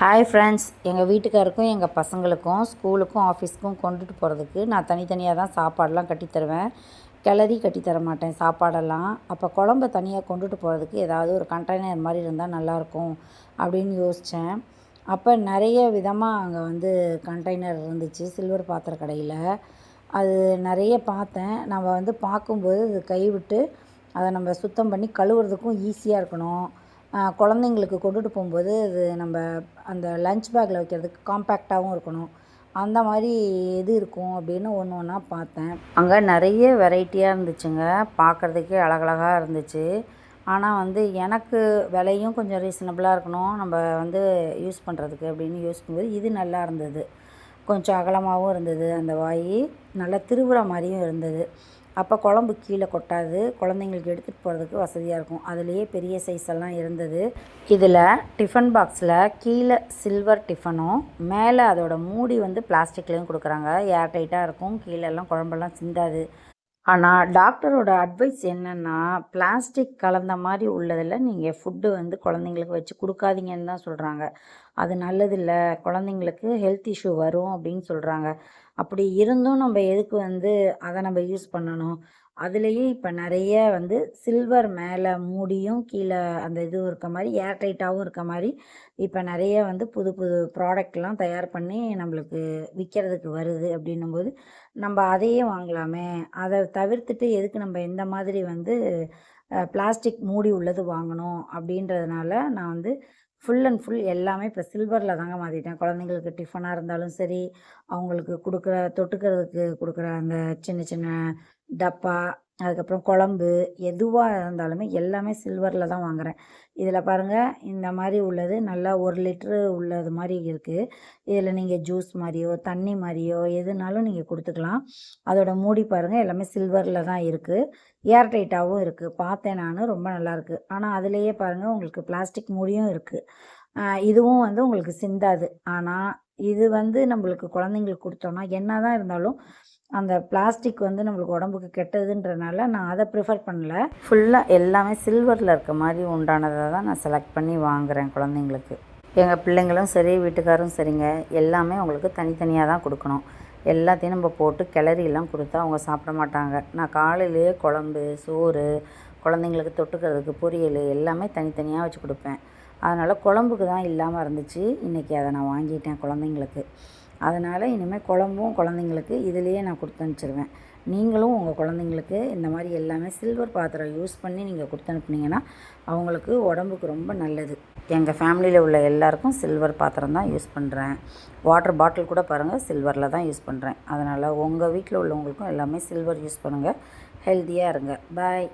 Hi friends எங்கள் வீட்டுக்காருக்கும் எங்கள் பசங்களுக்கும் ஸ்கூலுக்கும் ஆஃபீஸ்க்கும் கொண்டுட்டு போகிறதுக்கு நான் தனித்தனியாக தான் சாப்பாடெலாம் கட்டித் தருவேன். கிளறி கட்டித் தர மாட்டேன் சாப்பாடெல்லாம். அப்போ குழம்ப தனியாக கொண்டுட்டு போகிறதுக்கு ஏதாவது ஒரு கண்டெய்னர் மாதிரி இருந்தால் நல்லாயிருக்கும் அப்படின்னு யோசித்தேன் அப்போ நிறைய விதமாக அங்கே வந்து கண்டெய்னர் இருந்துச்சு சில்வர் பாத்திர கடையில். அது நிறைய பார்த்தேன். நம்ம வந்து பார்க்கும்போது அது கைவிட்டு அதை நம்ம சுத்தம் பண்ணி கழுவுறதுக்கும் ஈஸியாக இருக்கணும். குழந்தைங்களுக்கு கொண்டுட்டு போகும்போது அது நம்ம அந்த லஞ்ச் பேக்கில் வைக்கிறதுக்கு காம்பேக்டாகவும் இருக்கணும். அந்த மாதிரி எது இருக்கும் அப்படின்னு ஒன்று ஒன்றா பார்த்தேன். அங்கே நிறைய வெரைட்டியாக இருந்துச்சுங்க. பார்க்குறதுக்கே அழகழகாக இருந்துச்சு. ஆனால் வந்து எனக்கு விலையும் கொஞ்சம் ரீசனபிளாக இருக்கணும். நம்ம வந்து யூஸ் பண்ணுறதுக்கு அப்படின்னு யோசிக்கும்போது இது நல்லா இருந்தது. கொஞ்சம் அகலமாகவும் இருந்தது அந்த வாய். நல்லா திருவுற மாதிரியும் இருந்தது. அப்போ குழம்பு கீழே கொட்டாது. குழந்தைங்களுக்கு எடுத்துகிட்டு போகிறதுக்கு வசதியாக இருக்கும். அதுலேயே பெரிய சைஸ் எல்லாம் இருந்தது. இதில் டிஃபன் பாக்ஸில் கீழே சில்வர் டிஃபனும் மேலே அதோட மூடி வந்து பிளாஸ்டிக்லேயும் கொடுக்குறாங்க. ஏர் டைட்டாக இருக்கும். கீழெல்லாம் குழம்பெல்லாம் சிந்தாது. ஆனால் டாக்டரோட அட்வைஸ் என்னென்னா பிளாஸ்டிக் கலந்த மாதிரி உள்ளதில் நீங்கள் ஃபுட்டு வந்து குழந்தைங்களுக்கு வச்சு கொடுக்காதீங்கன்னு தான் சொல்கிறாங்க அது நல்லதில்ல குழந்தைங்களுக்கு ஹெல்த் இஷ்யூ வரும் அப்படின்னு சொல்கிறாங்க அப்படி இருந்தும் நம்ம எதுக்கு வந்து அதை நம்ம யூஸ் பண்ணணும்? அதுலேயே இப்போ நிறைய வந்து சில்வர் மேலே மூடியும் கீழே அந்த இது இருக்க மாதிரி ஏர் டைட்டாகவும் இருக்க மாதிரி இப்போ நிறைய வந்து புது புது ப்ராடக்ட்லாம் தயார் பண்ணி நம்மளுக்கு விற்கிறதுக்கு வருது அப்படின்னும்போது நம்ம அதையே வாங்கலாமே. அதை தவிர்த்துட்டு எதுக்கு நம்ம இந்த மாதிரி வந்து பிளாஸ்டிக் மூடி உள்ளது வாங்கணும் அப்படின்றதுனால நான் வந்து ஃபுல் அண்ட் ஃபுல் எல்லாமே இப்போ சில்வரில் தாங்க மாற்றிட்டேன் குழந்தைங்களுக்கு டிஃபனாக இருந்தாலும் சரி அவங்களுக்கு கொடுக்குற தொட்டுக்கிறதுக்கு கொடுக்குற அந்த சின்ன சின்ன டப்பா அதுக்கப்புறம் குழம்பு எதுவாக இருந்தாலுமே எல்லாமே சில்வரில் தான் வாங்குகிறேன் இதில் பாருங்கள் இந்த மாதிரி உள்ளது நல்லா ஒரு லிட்ரு உள்ளது மாதிரி இருக்குது இதில் நீங்கள் ஜூஸ் மாதிரியோ தண்ணி மாதிரியோ எதுனாலும் நீங்கள் கொடுத்துக்கலாம். அதோட மூடி பாருங்கள் எல்லாமே சில்வரில் தான் இருக்குது ஏர் டைட்டாகவும் இருக்குது பார்த்தேன் நான் ரொம்ப நல்லாயிருக்கு ஆனால் அதுலேயே பாருங்கள் உங்களுக்கு பிளாஸ்டிக் மூடியும் இருக்குது இதுவும் வந்து உங்களுக்கு சிந்தாது. ஆனால் இது வந்து நம்மளுக்கு குழந்தைங்களுக்கு கொடுத்தோன்னா என்ன தான் இருந்தாலும் அந்த பிளாஸ்டிக் வந்து நம்மளுக்கு உடம்புக்கு கெட்டதுன்றனால நான் அதை ப்ரிஃபர் பண்ணல. ஃபுல்லாக எல்லாமே சில்வரில் இருக்க மாதிரி உண்டானதை தான் நான் செலக்ட் பண்ணி வாங்குகிறேன் குழந்தைங்களுக்கு. எங்கள் பிள்ளைங்களும் சரி வீட்டுக்காரும் சரிங்க. எல்லாமே அவங்களுக்கு தனித்தனியாக தான் கொடுக்கணும். எல்லாத்தையும் நம்ம போட்டு கிளறியெல்லாம் கொடுத்தா அவங்க சாப்பிட மாட்டாங்க. நான் காலையிலேயே குழம்பு சோறு குழந்தைங்களுக்கு தொட்டுக்கிறதுக்கு பொரியல் எல்லாமே தனித்தனியாக வச்சு கொடுப்பேன். அதனால் குழம்புக்கு தான் இல்லாமல் இருந்துச்சு. இன்றைக்கி அதை நான் வாங்கிட்டேன் குழந்தைங்களுக்கு. அதனால் இனிமேல் குழம்பும் குழந்தைங்களுக்கு இதிலேயே நான் கொடுத்து அனுப்பிச்சிருவேன். நீங்களும் உங்கள் குழந்தைங்களுக்கு இந்த மாதிரி எல்லாமே சில்வர் பாத்திரம் யூஸ் பண்ணி நீங்கள் கொடுத்து அனுப்புனீங்கன்னா அவங்களுக்கு உடம்புக்கு ரொம்ப நல்லது. எங்கள் ஃபேமிலியில் உள்ள எல்லாருக்கும் சில்வர் பாத்திரம் தான் யூஸ் பண்ணுறேன் வாட்டர் பாட்டில் கூட பாருங்கள் சில்வரில் தான் யூஸ் பண்ணுறேன் அதனால் உங்கள் வீட்டில் உள்ளவங்களுக்கும் எல்லாமே சில்வர் யூஸ் பண்ணுங்கள் ஹெல்த்தியாக இருங்க. பாய்